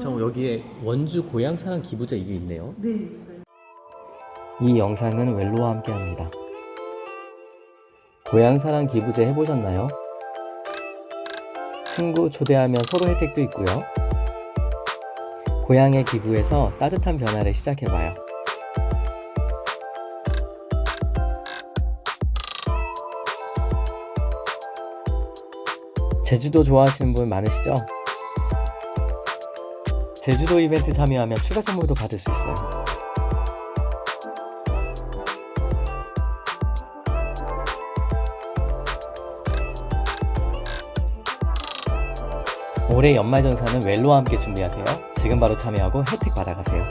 저 여기에 원주 고향사랑 기부자 이게 있네요. 네, 있어요. 이 영상은 웰로와 함께합니다. 고향사랑 기부제 해보셨나요? 친구 초대하면 서로 혜택도 있고요. 고향에 기부해서 따뜻한 변화를 시작해봐요. 제주도 좋아하시는 분 많으시죠? 제주도 이벤트 참여하면 추가 선물도 받을 수 있어요. 올해 연말정산은 웰로와 함께 준비하세요. 지금 바로 참여하고 혜택 받아가세요.